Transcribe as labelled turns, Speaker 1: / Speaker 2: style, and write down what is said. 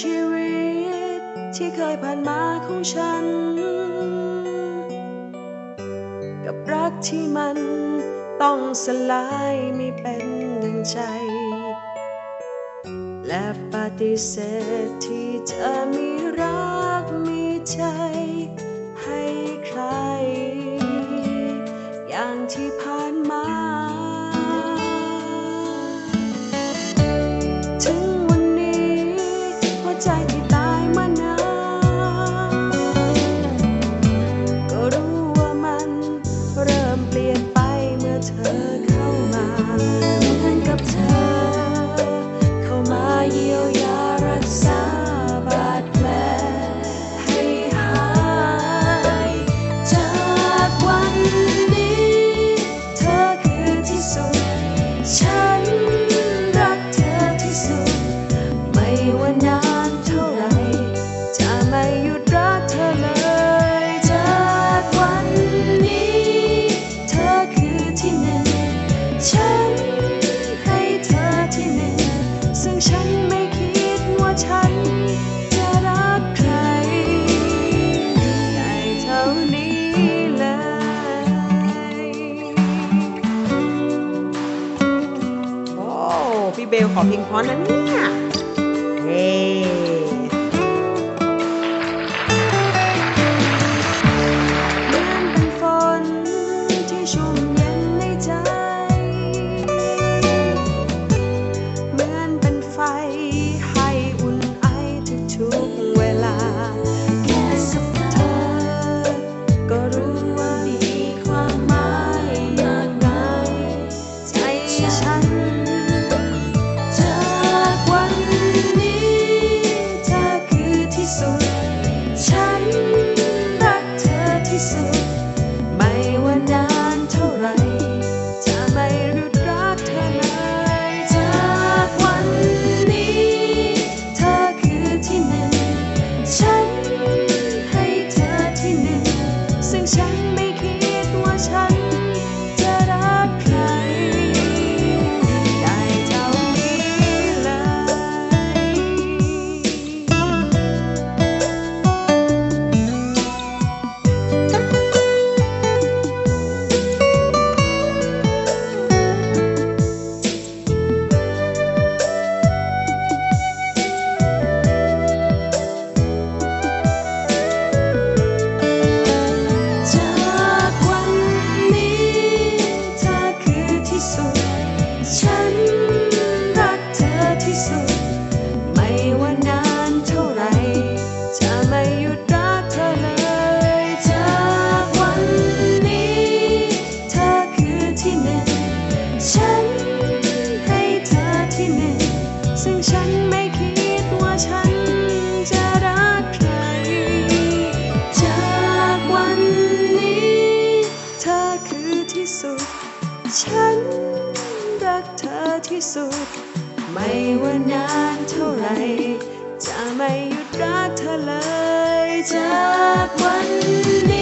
Speaker 1: ชีวิตที่เคยผ่านมาของฉัน กับรักที่มันต้องสลายไม่เป็นดังใจ และปฏิเสธที่เธอมีรักมีใจ ที่เบล
Speaker 2: ขอเพิงพ
Speaker 1: อนั้นเนี่ยเฮ้ ฉันให้เธอที่หนสิ่งฉันไม่คิดว่าฉันจะรักใคร จากวันนี้ เธอคือที่สุด ฉันรักเธอที่สุด ไม่ว่านานเท่าไร จะไม่หยุดรักเธอเลย จากวันนี้